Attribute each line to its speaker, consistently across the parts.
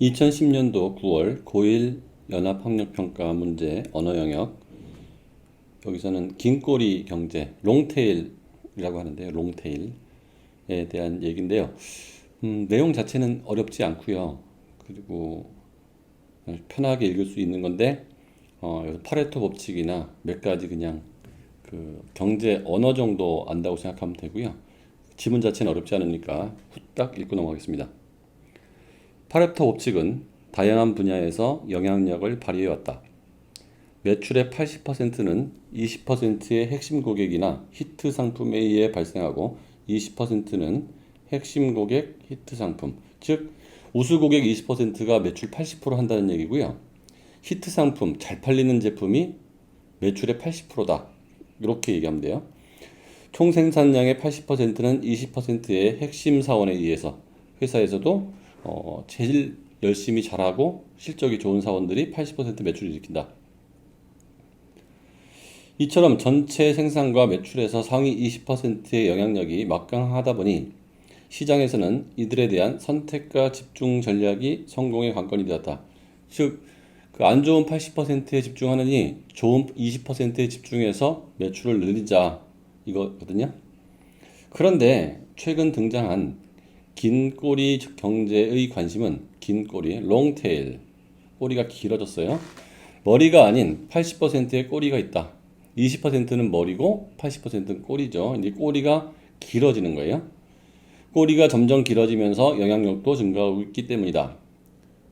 Speaker 1: 2010년도 9월 고1 연합학력평가 문제 언어 영역 여기서는 긴꼬리 경제 롱테일이라고 하는데요. 롱테일에 대한 얘기인데요. 음, 내용 자체는 어렵지 않고요. 그리고 편하게 읽을 수 있는 건데 어, 파레토 법칙이나 몇 가지 그냥 그 경제 언어 정도 안다고 생각하면 되고요. 지문 자체는 어렵지 않으니까 후딱 읽고 넘어가겠습니다. 파레토 법칙은 다양한 분야에서 영향력을 발휘해왔다. 매출의 80%는 20%의 핵심 고객이나 히트 상품에 의해 발생하고 20%는 핵심 고객 히트 상품, 즉 우수 고객 20%가 매출 80% 한다는 얘기고요. 히트 상품, 잘 팔리는 제품이 매출의 80%다. 이렇게 얘기하면 돼요. 총 생산량의 80%는 20%의 핵심 사원에 의해서 회사에서도 어, 제일 열심히 잘하고 실적이 좋은 사원들이 80% 매출을 일으킨다. 이처럼 전체 생산과 매출에서 상위 20%의 영향력이 막강하다 보니 시장에서는 이들에 대한 선택과 집중 전략이 성공의 관건이 되었다. 즉, 그 안 좋은 80%에 집중하느니 좋은 20%에 집중해서 매출을 늘리자 이거거든요. 그런데 최근 등장한 긴 꼬리 경제의 관심은 긴 꼬리, 롱테일, 꼬리가 길어졌어요. 머리가 아닌 80%의 꼬리가 있다. 20%는 머리고 80%는 꼬리죠. 이제 꼬리가 길어지는 거예요. 꼬리가 점점 길어지면서 영향력도 증가하고 있기 때문이다.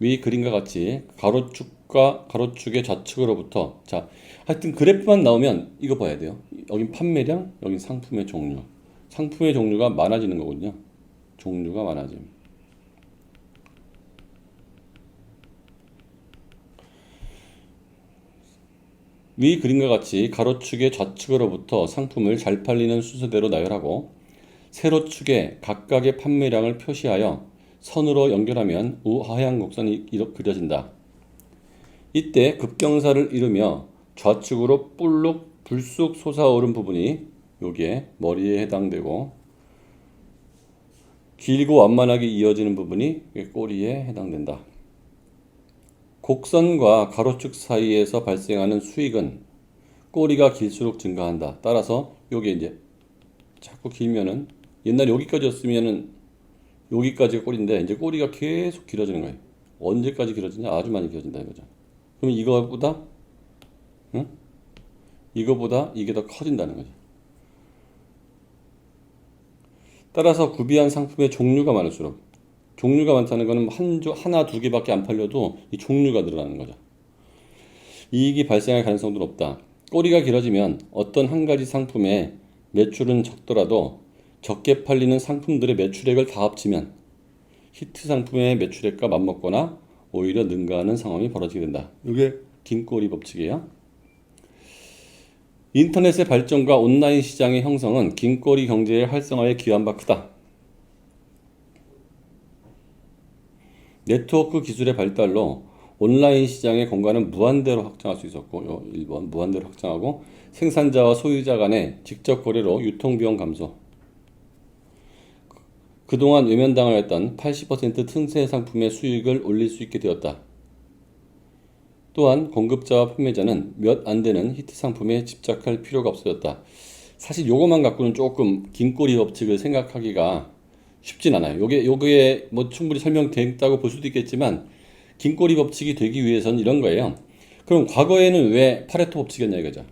Speaker 1: 위 그림과 같이 가로축과 가로축의 좌측으로부터 자 하여튼 그래프만 나오면 이거 봐야 돼요. 여긴 판매량, 여긴 상품의 종류. 상품의 종류가 많아지는 거군요. 종류가 많아짐. 위 그림과 같이 가로축의 좌측으로부터 상품을 잘 팔리는 순서대로 나열하고 세로축에 각각의 판매량을 표시하여 선으로 연결하면 우하향 곡선이 이렇게 그려진다. 이때 급경사를 이루며 좌측으로 볼록 불쑥 솟아오른 부분이 여기에 머리에 해당되고 길고 완만하게 이어지는 부분이 꼬리에 해당된다. 곡선과 가로축 사이에서 발생하는 수익은 꼬리가 길수록 증가한다. 따라서 요게 이제 자꾸 길면은 옛날에 여기까지였으면은 여기까지가 꼬리인데 이제 꼬리가 계속 길어지는 거예요. 언제까지 길어지냐? 아주 많이 길어진다 이거죠. 그럼 이거보다 응? 이거보다 이게 더 커진다는 거죠. 따라서 구비한 상품의 종류가 많을수록 종류가 많다는 것은 한 조, 하나 두 개밖에 안 팔려도 이 종류가 늘어나는 거죠. 이익이 발생할 가능성도 높다. 꼬리가 길어지면 어떤 한 가지 상품의 매출은 적더라도 적게 팔리는 상품들의 매출액을 다 합치면 히트 상품의 매출액과 맞먹거나 오히려 능가하는 상황이 벌어지게 된다. 이게 긴 꼬리 법칙이에요. 인터넷의 발전과 온라인 시장의 형성은 긴꼬리 경제의 활성화에 기여한 바 크다. 네트워크 기술의 발달로 온라인 시장의 공간은 무한대로 확장할 수 있었고, 1번 무한대로 확장하고 생산자와 소유자 간의 직접 거래로 유통비용 감소. 그동안 외면당하였던 80% 틈새 상품의 수익을 올릴 수 있게 되었다. 또한 공급자와 판매자는 몇 안 되는 히트 상품에 집착할 필요가 없어졌다. 사실 요것만 갖고는 조금 긴꼬리 법칙을 생각하기가 쉽진 않아요. 요게 요게 뭐 충분히 설명됐다고 볼 수도 있겠지만 긴꼬리 법칙이 되기 위해서는 이런 거예요. 그럼 과거에는 왜 파레토 법칙이었냐 이거죠.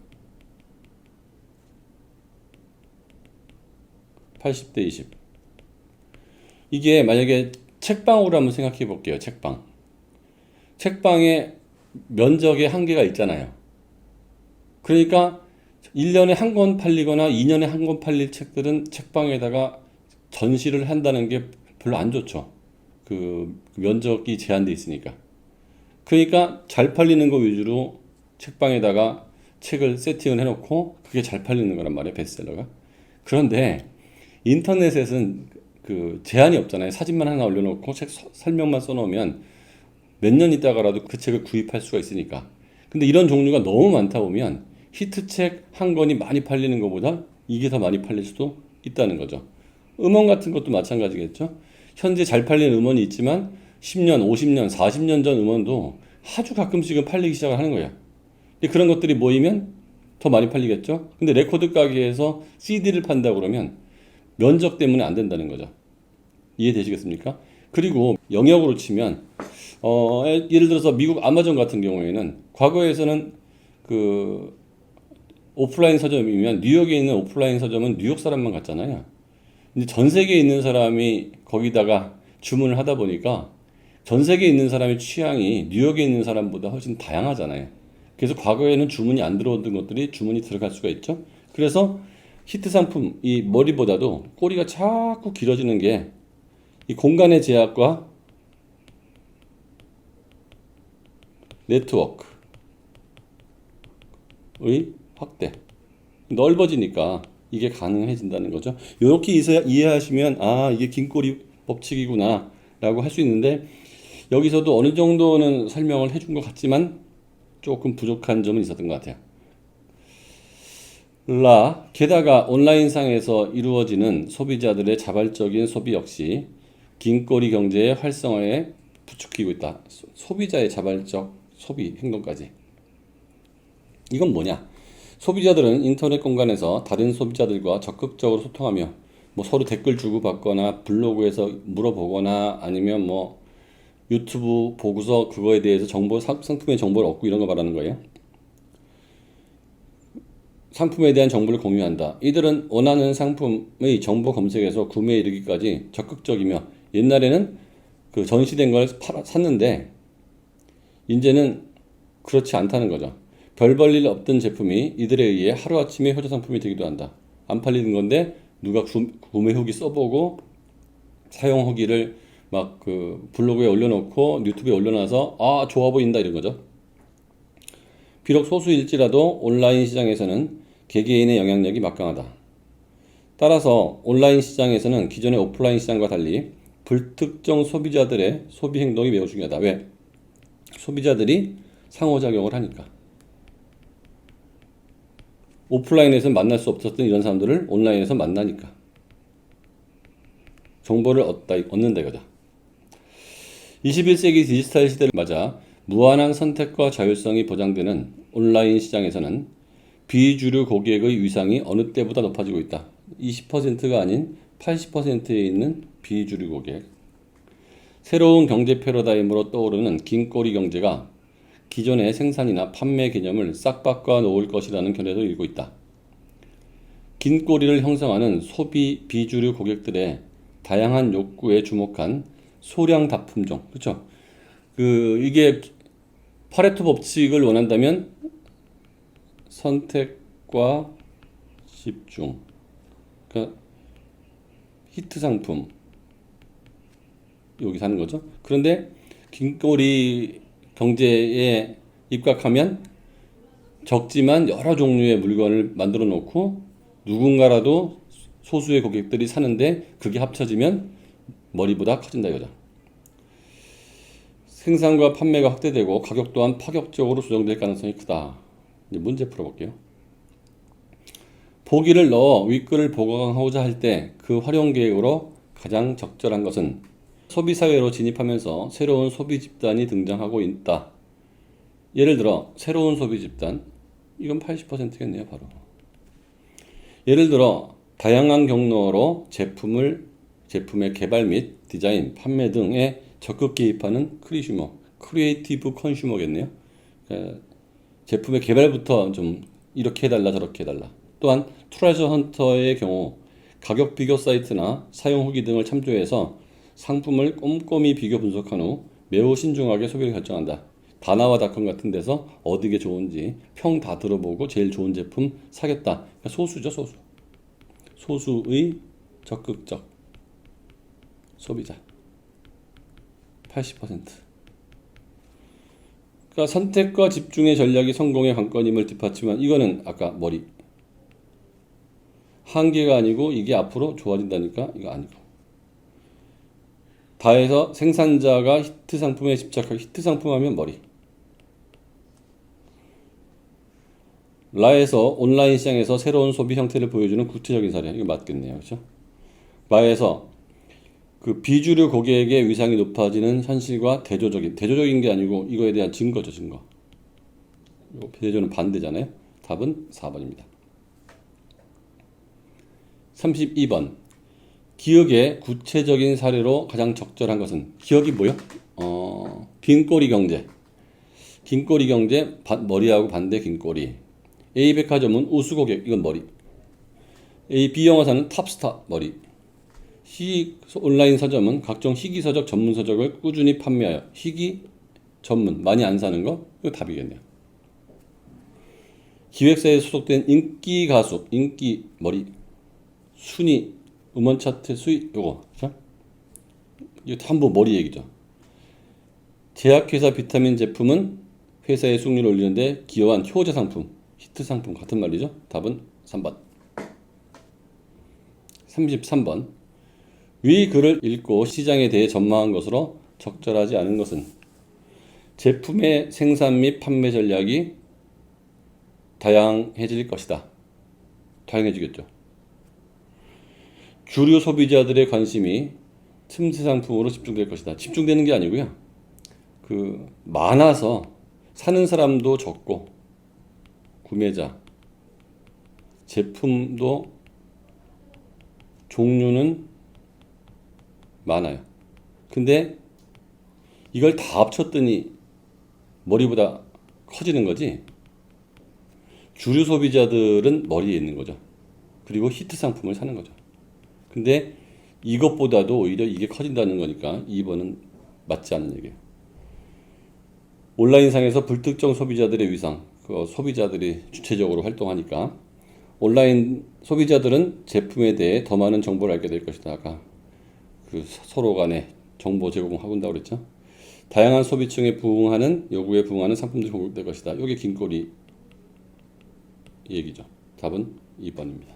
Speaker 1: 80대 20. 이게 만약에 책방으로 한번 생각해 볼게요. 책방. 책방에 면적의 한계가 있잖아요. 그러니까 1년에 한 권 팔리거나 2년에 한 권 팔릴 책들은 책방에다가 전시를 한다는 게 별로 안 좋죠. 그 면적이 제한돼 있으니까. 그러니까 잘 팔리는 거 위주로 책방에다가 책을 세팅을 해놓고 그게 잘 팔리는 거란 말이에요. 베스트셀러가. 그런데 인터넷에는 그 제한이 없잖아요. 사진만 하나 올려놓고 책 설명만 써놓으면 몇 년 있다가라도 그 책을 구입할 수가 있으니까. 근데 이런 종류가 너무 많다 보면 히트책 한 권이 많이 팔리는 것보다 이게 더 많이 팔릴 수도 있다는 거죠. 음원 같은 것도 마찬가지겠죠. 현재 잘 팔리는 음원이 있지만 10년, 50년, 40년 전 음원도 아주 가끔씩은 팔리기 시작을 하는. 근데 그런 것들이 모이면 더 많이 팔리겠죠? 근데 레코드 가게에서 CD를 판다 그러면 면적 때문에 안 된다는 거죠. 이해되시겠습니까? 그리고 영역으로 치면 어, 예를 들어서 미국 아마존 같은 경우에는 과거에서는 그 오프라인 서점이면 뉴욕에 있는 오프라인 서점은 뉴욕 사람만 갔잖아요. 근데 전 세계에 있는 사람이 거기다가 주문을 하다 보니까 전 세계에 있는 사람의 취향이 뉴욕에 있는 사람보다 훨씬 다양하잖아요. 그래서 과거에는 주문이 안 들어오던 것들이 주문이 들어갈 수가 있죠. 그래서 히트 상품 이 머리보다도 꼬리가 자꾸 길어지는 게 이 공간의 제약과 네트워크의 확대 넓어지니까 이게 가능해진다는 거죠. 이렇게 이해하시면 아 이게 긴 꼬리 법칙이구나 라고 할 수 있는데 여기서도 어느 정도는 설명을 해준 것 같지만 조금 부족한 점은 있었던 것 같아요. 라 게다가 온라인상에서 이루어지는 소비자들의 자발적인 소비 역시 긴꼬리 경제의 활성화에 부추기고 있다. 소- 소비자의 자발적 소비 행동까지. 이건 뭐냐? 소비자들은 인터넷 공간에서 다른 소비자들과 적극적으로 소통하며 뭐 서로 댓글 주고받거나 블로그에서 물어보거나 아니면 뭐 유튜브 보고서 그거에 대해서 정보 상- 상품의 정보를 얻고 이런 거 말하는 거예요. 상품에 대한 정보를 공유한다. 이들은 원하는 상품의 정보 검색에서 구매에 이르기까지 적극적이며 옛날에는 그 전시된 걸 팔아, 샀는데 이제는 그렇지 않다는 거죠. 별 볼 일 없던 제품이 이들에 의해 하루아침에 효자 상품이 되기도 한다. 안 팔리는 건데 누가 구, 구매 후기 써보고 사용 후기를 막 그 블로그에 올려놓고 유튜브에 올려놔서 아 좋아 보인다 이런 거죠. 비록 소수일지라도 온라인 시장에서는 개개인의 영향력이 막강하다. 따라서 온라인 시장에서는 기존의 오프라인 시장과 달리 불특정 소비자들의 소비 행동이 매우 중요하다. 왜? 소비자들이 상호작용을 하니까. 오프라인에서 만날 수 없었던 이런 사람들을 온라인에서 만나니까. 정보를 얻다, 얻는다 이거다. 21세기 디지털 시대를 맞아 무한한 선택과 자율성이 보장되는 온라인 시장에서는 비주류 고객의 위상이 어느 때보다 높아지고 있다. 20%가 아닌 80%에 있는 비주류 고객. 새로운 경제 패러다임으로 떠오르는 긴꼬리 경제가 기존의 생산이나 판매 개념을 싹 바꿔 놓을 것이라는 견해도 일고 있다. 긴 꼬리를 형성하는 소비 비주류 고객들의 다양한 욕구에 주목한 소량 다품종, 그렇죠? 그 이게 파레토 법칙을 원한다면 선택과 집중, 그러니까 히트 상품 여기 사는 거죠. 그런데 긴꼬리 경제에 입각하면 적지만 여러 종류의 물건을 만들어 놓고 누군가라도 소수의 고객들이 사는데 그게 합쳐지면 머리보다 커진다 이거죠. 생산과 판매가 확대되고 가격 또한 파격적으로 조정될 가능성이 크다. 이제 문제 풀어볼게요. 보기를 넣어 윗글을 보강하고자 할 때 그 활용 계획으로 가장 적절한 것은 소비 사회로 진입하면서 새로운 소비 집단이 등장하고 있다. 예를 들어 새로운 소비 집단 이건 80%겠네요, 바로. 예를 들어 다양한 경로로 제품을 제품의 개발 및 디자인, 판매 등에 적극 개입하는 크리슈머, 크리에이티브 컨슈머겠네요. 그러니까 제품의 개발부터 좀 이렇게 해달라 저렇게 해달라. 또한 트레저 헌터의 경우 가격 비교 사이트나 사용 후기 등을 참조해서 상품을 꼼꼼히 비교 분석한 후 매우 신중하게 소비를 결정한다. 다나와 닷컴 같은 데서 어디 게 좋은지 평 다 들어보고 제일 좋은 제품 사겠다. 그러니까 소수죠 소수. 소수의 적극적 소비자 80%. 그러니까 선택과 집중의 전략이 성공의 관건임을 뒷받침한 이거는 아까 머리 한계가 아니고 이게 앞으로 좋아진다니까 이거 아니고 다해서 생산자가 히트 상품에 집착하기 히트 상품 하면 머리 라에서 온라인 시장에서 새로운 소비 형태를 보여주는 구체적인 사례 이거 맞겠네요 그렇죠? 라에서 그 비주류 고객의 위상이 높아지는 현실과 대조적인 대조적인 게 아니고 이거에 대한 증거죠 증거. 요 대조는 반대잖아요. 답은 4번입니다. 32번 기억의 구체적인 사례로 가장 적절한 것은 기억이 뭐요? 어, 긴꼬리 경제. 긴꼬리 경제 바- 머리하고 반대 긴꼬리. A 백화점은 우수 고객 이건 머리. A B 영화사는 탑스타 머리. C 온라인 서점은 각종 희귀 서적 전문 서적을 꾸준히 판매하여 희귀 전문 많이 안 사는 거 이거 답이겠네요. 기획사에 소속된 인기 가수 인기 머리 순위 음원 차트 수익 요거 자 이거 전부 머리 얘기죠. 제약회사 비타민 제품은 회사의 수익률을 올리는데 기여한 효자 상품 히트 상품 같은 말이죠. 답은 3번. 33번 위 글을 읽고 시장에 대해 전망한 것으로 적절하지 않은 것은 제품의 생산 및 판매 전략이 다양해질 것이다. 다양해지겠죠. 주류 소비자들의 관심이 틈새 상품으로 집중될 것이다. 집중되는 게 아니고요. 그 많아서 사는 사람도 적고 구매자 제품도 종류는 많아요. 근데 이걸 다 합쳤더니 머리보다 커지는 거지. 주류 소비자들은 머리에 있는 거죠. 그리고 히트 상품을 사는 거죠. 근데 이것보다도 오히려 이게 커진다는 거니까 2번은 맞지 않는 얘기예요. 온라인상에서 불특정 소비자들의 위상, 그 소비자들이 주체적으로 활동하니까 온라인 소비자들은 제품에 대해 더 많은 정보를 알게 될 것이다. 아까 그 서로 간에 정보 제공하고 한다고 그랬죠. 다양한 소비층에 부응하는 요구에 부응하는 상품들이 공급될 것이다. 이게 긴 꼬리 얘기죠. 답은 2번입니다.